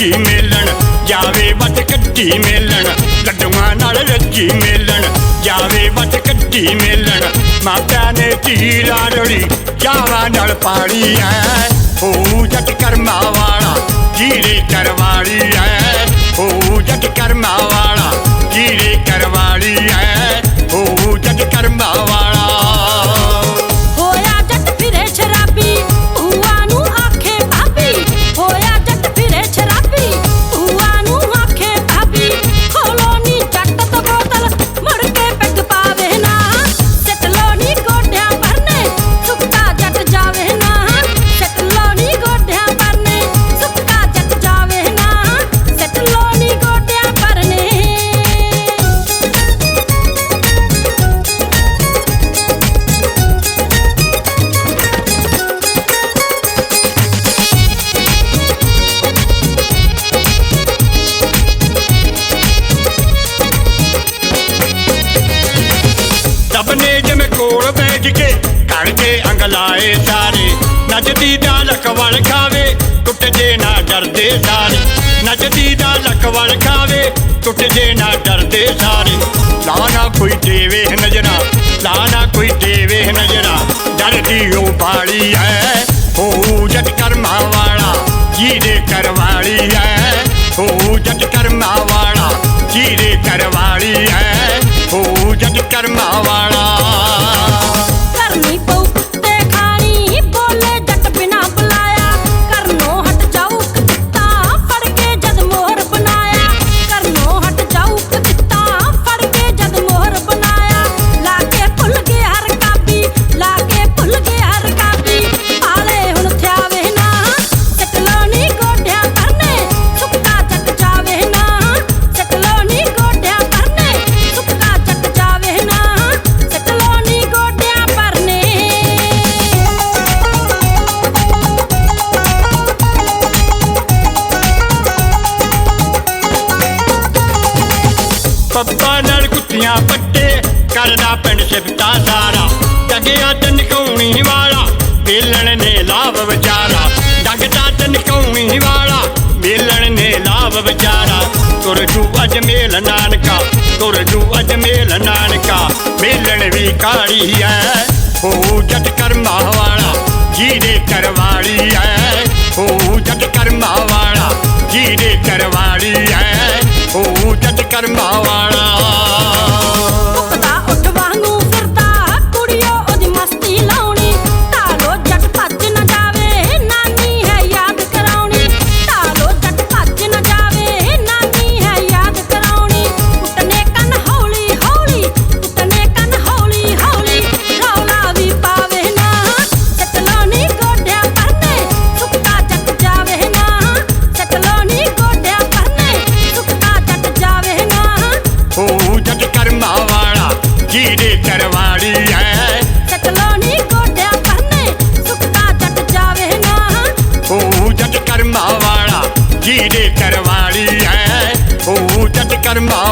ਰੱਜੀ ਮੇਲਣ, ਜਾਵੇ ਵੱਟ ਕੱਢੀ ਮੇਲਣ, ਲੱਡੂਆਂ ਨਾਲ ਰੱਜੀ ਮੇਲਣ, ਜਾਵੇ ਵੱਟ ਕੱਢੀ ਮੇਲਣ ਮਾਤਾ ਨੇ ਧੀਰਾ ਰੜੀ ਜਾਵਾ ਨਾਲ ਪਾਣੀ ਐ ਹੋ ਜੱਟ ਕਰਮਾ ਵਾਲਾ, ਜੀਰੇ ਕਰਵਾਲੀ ਐ। ਹੋ ਜੱਟ ਕਰਮਾ ਵਾਲਾ, ਜੀਰੇ ਕੋਲ ਕੇ ਕਰਕੇ ਅੰਗ ਲਾਏ ਸਾਰੇ। ਨੱਚਦੀ ਦਾ ਲਕਵਲ ਖਾਵੇ, ਟੁੱਟ ਜੇ ਨਾ ਡਰਦੇ ਸਾਰੇ। ਨੱਚਦੀ ਦਾ ਲਕਵਲ ਖਾਵੇ, ਟੁੱਟ ਜੇ ਨਾ ਡਰਦੇ ਸਾਰੇ। ਲਾਣਾ ਕੋਈ ਦੇਵੇ ਨਜ਼ਰਾਂ ਲਾਣਾ ਕੋਈ ਦੇਵੇ ਨਜ਼ਰਾ। ਡਰਦੀ ਉਹ ਬਾਲੀ ਐ ਹੋ ਜੱਟ ਕਰਮਾ ਵਾਲਾ, ਜੀਰੇ ਕਰਵਾਲੀ ਐ। ਹੋ ਜੱਟ ਕਰਮਾ ਵਾਲਾ, ਜੀਰੇ ਕਰਵਾਲੀ ਐ। ਹੋ ਜੱਟ ਕਰਮਾ ਵਾਲਾ। ਪੱਪਾ ਨਾਲ ਕੁੱਤੀਆਂ ਪੱਟੇ ਕਰਦਾ ਪਿੰਡ ਸਿਫਤਾ ਸਾਰਾ। ਜਗਿਆ ਤਨਕਾਉਣੀ ਵਾਲਾ, ਮੇਲਣ ਨੇ ਲਾਭ ਵਿਚਾਰਾ। ਡੰਗਦਾ ਤਨਕਾਉਣੀ ਵਾਲਾ, ਮੇਲਣ ਨੇ ਲਾਭ ਵਿਚਾਰਾ। ਤੁਰ ਜੂ ਅਜ ਮੇਲ ਨਾਨਕਾ, ਤੁਰ ਜੂ ਅਜ ਮੇਲ ਨਾਨਕਾ। ਮੇਲਣ ਵੀ ਕਾਲੀ ਐ ਹੋ ਜਟ ਕਰਮਾ ਹੋ ਜੀਰੇ ਕਰਵਾਲੀ ਐ। ਚੱਕਲੋਨੀ ਗੋਡਿਆਂ ਪਰਨੇ ਸੁੱਕਾ ਜੱਟ ਜਾਵੇ ਨਾ। ਹੋ ਜੱਟ ਕਰਮਾ ਵਾਲਾ ਜੀਰੇ ਕਰਵਾਲੀ ਐ। ਹੋ ਜੱਟ ਕਰਮਾ